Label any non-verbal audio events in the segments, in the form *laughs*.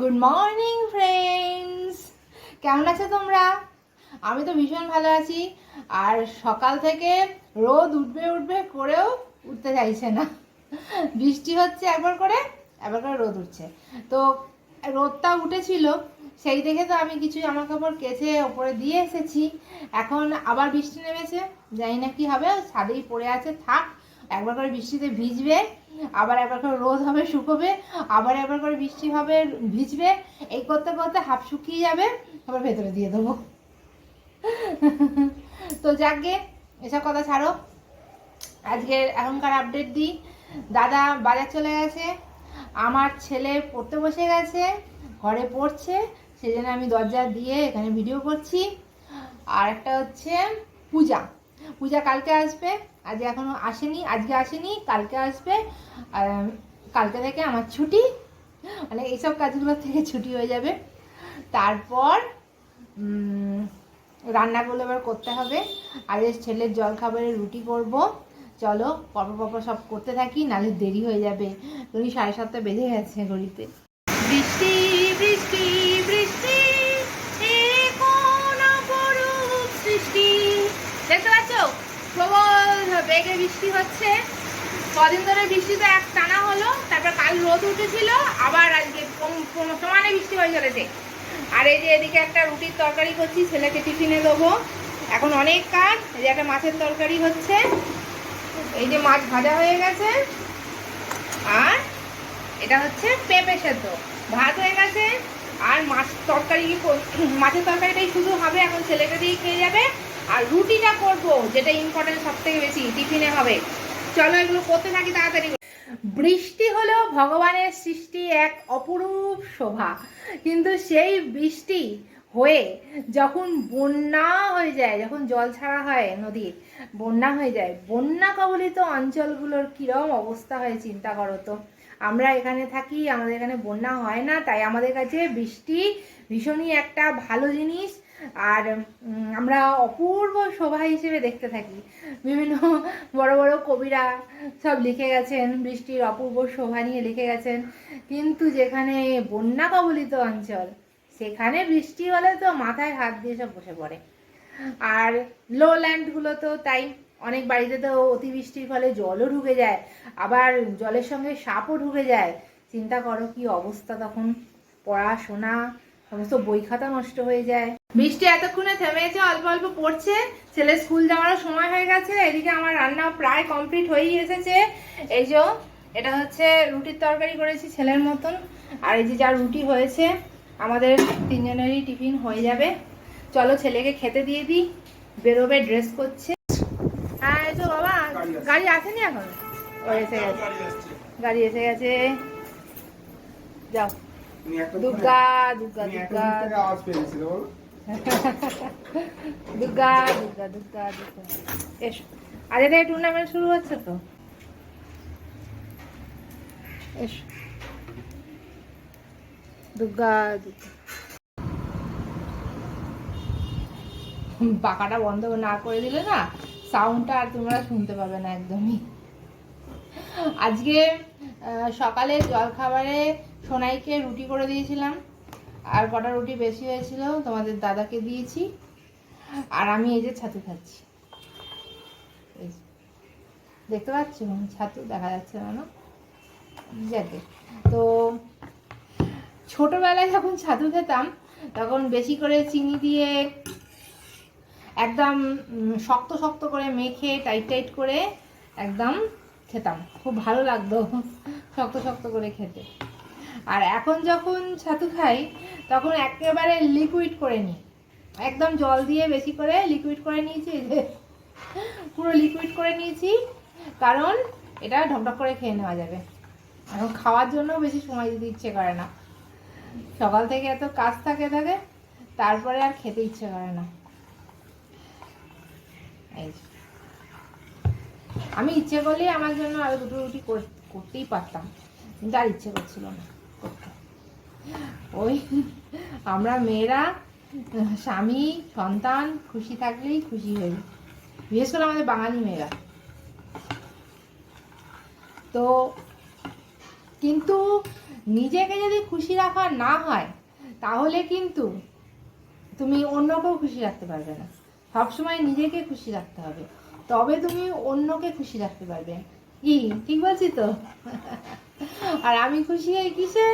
Good morning friends কেমন আছো তোমরা? আমি তো ভীষণ ভালো আছি। আর সকাল থেকে রোদ উঠবে উঠবে করেও উঠতে চাইছে না। বৃষ্টি হচ্ছে একবার করে একবার করে রোদ উঠছে। তো রোদটা উঠেছিল, সেই দেখে তো আমি কিছু জামা কাপড় কেচে ওপরে দিয়ে এসেছি। এখন আবার বৃষ্টি নেমেছে, জানি না কি হবে, ছাদেই পড়ে আছে, থাক, একবার করে বৃষ্টিতে ভিজবে। আবার একবার করে রোদ হবে শুকোবে আবার একবার করে বৃষ্টি হবে, ভিজবে, এই করতে করতে হাফ শুকিয়ে যাবে আবার ভেতরে দিয়ে দেবো। তো যাকগে, এসব কথা ছাড়ো। আজকে এখনকার আপডেট দিই। দাদা বাজার চলে গেছে, আমার ছেলে পড়তে বসে গেছে, ঘরে পড়ছে সেই জন্য আমি দরজা দিয়ে এখানে ভিডিও করছি। আর একটা হচ্ছে পূজা। পূজা কালকে আসবে, আজ এখনও আসেনি, আজকে আসেনি, কালকে আসবে কালকে থেকে আমার ছুটি মানে এইসব কাজগুলো থেকে ছুটি হয়ে যাবে। তারপর রান্নাগুলো এবার করতে হবে, আর ছেলের জল খাবারের রুটি করব। চলো, পরপর পরপর সব করতে থাকি, নাহলে দেরি হয়ে যাবে। তুমি সাড়ে সাতটা বেজে গেছে বৃষ্টি বৃষ্টি! দেখতে প্রবল বেগে বৃষ্টি হচ্ছে। কদিন ধরে বৃষ্টি তো এক টানা হলো, তারপর কাল রোদ উঠেছিল, আবার আজকে সমানে বৃষ্টি হয়ে চলেছে। আর এই যে এদিকে একটা রুটির তরকারি করছি, ছেলেকে টিফিনে দেবো। এখন অনেক কাজ, এই যে একটা মাছের তরকারি হচ্ছে। এই যে মাছ ভাজা হয়ে গেছে। আর এটা হচ্ছে পেঁপে সেদ্ধ। ভাত হয়ে গেছে। আর মাছ তরকারি মাছের তরকারিটাই শুধু হবে, এখন ছেলেকে দিয়ে খেয়ে যাবে। আর রুটিটা করব, যেটা ইম্পর্টেন্ট সব থেকে বেশি, টিফিনে হবে। চলো এগুলো করতে থাকি তাড়াতাড়ি। বৃষ্টি হলো ভগবানের সৃষ্টি এক অপরূপ শোভা। কিন্তু সেই বৃষ্টি হয়ে যখন বন্যা হয়ে যায়, যখন জল ছাড়া হয় নদীর, বন্যা হয়ে যায়, বন্যা কবলিত অঞ্চলগুলোর কীরকম অবস্থা হয় চিন্তা করো তো। আমরা এখানে থাকি, আমাদের এখানে বন্যা হয় না, তাই আমাদের কাছে বৃষ্টি ভীষণই একটা ভালো জিনিস। আর আমরা অপূর্ব শোভা হিসেবে দেখতে থাকি। বিভিন্ন বড় বড় কবিরা সব লিখে গেছেন, বৃষ্টির অপূর্ব শোভা নিয়ে লিখে গেছেন। কিন্তু যেখানে বন্যা কবলিত অঞ্চল, সেখানে বৃষ্টি হলে তো মাথায় হাত দিয়ে সব বসে পড়ে। আর লো ল্যান্ডগুলো তো তাই, অনেক বাড়িতে তো অতিবৃষ্টির ফলে জলও ঢুকে যায়, আবার জলের সঙ্গে সাপও ঢুকে যায়। চিন্তা করো কি অবস্থা তখন, পড়াশোনা, সমস্ত বই খাতা নষ্ট হয়ে যায়। বৃষ্টি এতক্ষণে থেমেছে অল্প অল্প পড়ছে। ছেলে স্কুল যাওয়ার সময় হয়ে গেছে এদিকে আমার রান্না প্রায় কমপ্লিট হয়েই এসেছে। এই যে এটা হচ্ছে রুটির তরকারি করেছি ছেলের মতন। আর এই যে যা রুটি হয়েছে আমাদের তিনজনেরই টিফিন হয়ে যাবে। চলো ছেলেকে খেতে দিয়ে দিই বেরোবে ড্রেস করছে। হ্যাঁ এই তো বাবা গাড়ি আসেনি এখন? ও এসে গেছে। গাড়ি এসে গেছে। যাও। দুর্গা দুর্গা দুর্গা। *laughs* দুর্গা দুর্গা দুর্গা দুর্গা। এসো। আর এটা টুর্নামেন্ট শুরু হচ্ছে তো? এসো। দুর্গা দুর্গা। পাকাটা বন্ধ না করে দিলে না সাউন্ডটা আর তোমরা শুনতে পাবে না একদমই। আজকে সকালে জলখাবারে সোনাইকে রুটি করে দিয়েছিলাম। আর কটা রুটি বেশি হয়েছিল, তোমাদের দাদাকে দিয়েছি। আর আমি এই যে ছাতু খাচ্ছি। দেখতে পাচ্ছ? ছাতু দেখা যাচ্ছে না যাকে। তো ছোটবেলায় যখন ছাতু খেতাম, তখন বেশি করে চিনি দিয়ে একদম শক্ত শক্ত করে মেখে, টাইট টাইট করে একদম খেতাম। খুব ভালো লাগতো শক্ত শক্ত করে খেতে। আর এখন যখন ছাতু খাই, তখন একেবারে লিকুইড করে নিই। একদম জল দিয়ে বেশি করে লিকুইড করে নিয়েছি যে পুরো লিকুইড করে নিয়েছি, কারণ এটা ঢকঢক করে খেয়ে নেওয়া যাবে। এখন খাওয়ার জন্য বেশি সময় দিতে ইচ্ছে করে না। সকাল থেকে এত কাজ থাকে থাকে, তারপরে আর খেতে ইচ্ছে করে না। এই আমি ইচ্ছে করলেই আমার জন্য আরও দুটো রুটি কর- করতেই পারতাম, কিন্তু আর ইচ্ছে করছিল না। ওই, আমরা মেয়েরা, স্বামী, সন্তান, খুশি থাকলেই খুশি হই। বিশেষ করে আমাদের বাঙালি মেয়েরা। তো, কিন্তু নিজেকে যদি খুশি রাখা না হয়, তাহলে কিন্তু তুমি অন্যকেও খুশি রাখতে পারবে না। সবসময় নিজেকে খুশি রাখতে হবে। তবে তুমি অন্যকে খুশি রাখতে পারবে। কি? ঠিক বলছি তো? আর আমি খুশি হই কিসে?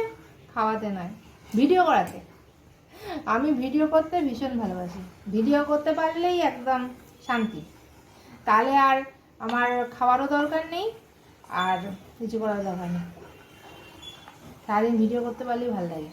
খাওয়াতে নয়, ভিডিও করাতে। আমি ভিডিও করতে ভীষণ ভালোবাসি। ভিডিও করতে পারলেই একদম শান্তি। তাহলে আর আমার খাওয়ারও দরকার নেই, আর কিছু করার দরকার নেই। সারাদিন ভিডিও করতে পারলেই ভালো লাগে।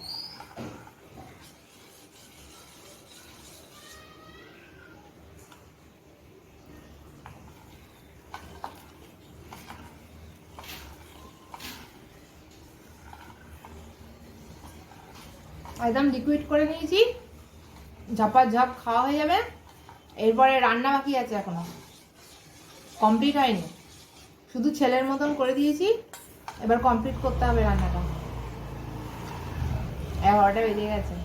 একদম লিকুইড করে নিয়েছি। ঝপা ঝাপ খাওয়া হয়ে যাবে। এরপরে রান্না বাকি আছে এখনও। কমপ্লিট হয়নি। শুধু ছেলের মতন করে দিয়েছি। এবার কমপ্লিট করতে হবে রান্নাটা। এগারোটা বেজে গেছে।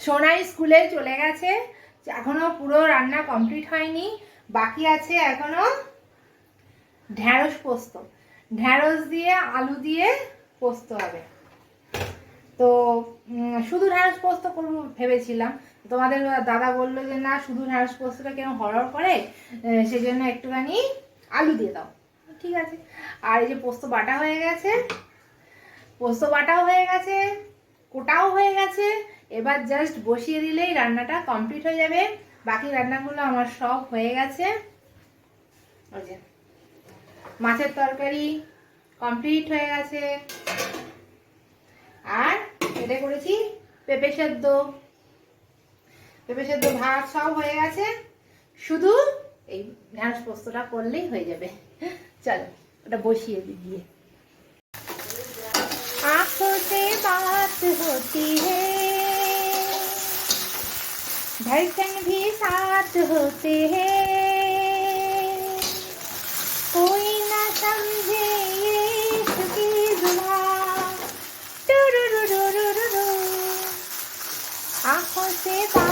সোনাই স্কুলে চলে গেছে। এখনও পুরো রান্না কমপ্লিট হয়নি। বাকি আছে এখনও ঢ্যাঁড়স পোস্ত। ঢ্যাঁড়স দিয়ে আলু দিয়ে পোস্ত হবে। তো শুধু ঢ্যাঁড়স পোস্ত করব ভেবেছিলাম। তোমাদের দাদা বলল যে, না, শুধু ঢ্যাঁড়স পোস্তটা কেন হরর করে? সেজন্য একটুখানি আলু দিয়ে দাও। ঠিক আছে। আর এই যে পোস্ত বাটা হয়ে গেছে। পোস্ত বাটাও হয়ে গেছে, কোটাও হয়ে গেছে। এবার জাস্ট বসিয়ে দিলেই রান্নাটা কমপ্লিট হয়ে যাবে। বাকি রান্নাগুলো আমার সব হয়ে গেছে ওই যে মাছের তরকারি কমপ্লিট হয়ে গেছে আর এটা করেছি পেঁপে সেদ্ধ পেঁপে সেদ্ধ ভাত সব হয়ে গেছে শুধু এই ঢ্যাঁড়স পোস্তটা করলেই হয়ে যাবে চলো ওটা বসিয়ে দিই গিয়ে आंखों से बात होती है धड़कन भी साथ होते हैं कोई ना समझे ये। आँखों से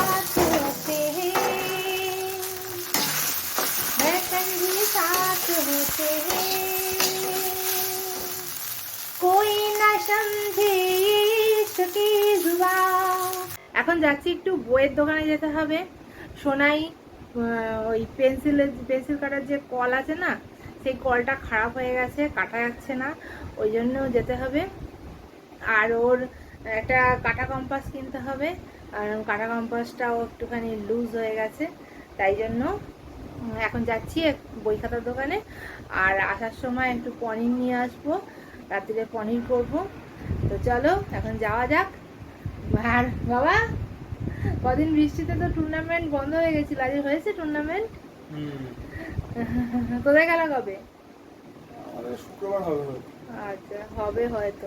এখন যাচ্ছি একটু বইয়ের দোকানে যেতে হবে। সোনাই ওই পেন্সিলের পেন্সিল কাটার যে কল আছে না, সেই কলটা খারাপ হয়ে গেছে, কাটা যাচ্ছে না, ওই জন্য যেতে হবে। আর ওর একটা কাটা কম্পাস কিনতে হবে, আর কাটা কম্পাসটাও একটুখানি লুজ হয়ে গেছে, তাই জন্য এখন যাচ্ছি বই খাতার দোকানে। আর আসার সময় একটু পনির নিয়ে আসব, রাত্রিরে পনির করব। তো চলো, এখন যাওয়া যাক। আর বাবা কদিন বৃষ্টিতে তো টুর্নামেন্ট বন্ধ হয়ে গেছিল আজ হয়েছে টুর্নামেন্ট *laughs* কোথায় খেলা কবে? শুক্রবার হবে আচ্ছা হবে হয়তো।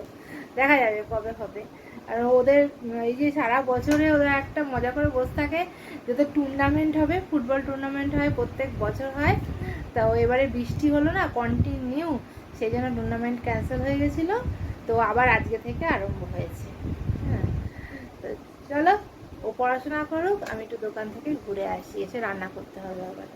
দেখা যাবে কবে হবে। আর ওদের এই যে সারা বছরে ওরা একটা মজা করে বসে থাকে যাতে টুর্নামেন্ট হবে ফুটবল টুর্নামেন্ট হয় প্রত্যেক বছর হয়। তো এবারে বৃষ্টি হলো না কন্টিনিউ সেই জন্য টুর্নামেন্ট ক্যান্সেল হয়ে গেছিল। তো আবার আজকে থেকে আরম্ভ হয়েছে। হ্যাঁ চলো ও পড়াশোনা করুক, আমি একটু দোকান থেকে ঘুরে আসি, এসে রান্না করতে হবে আবার।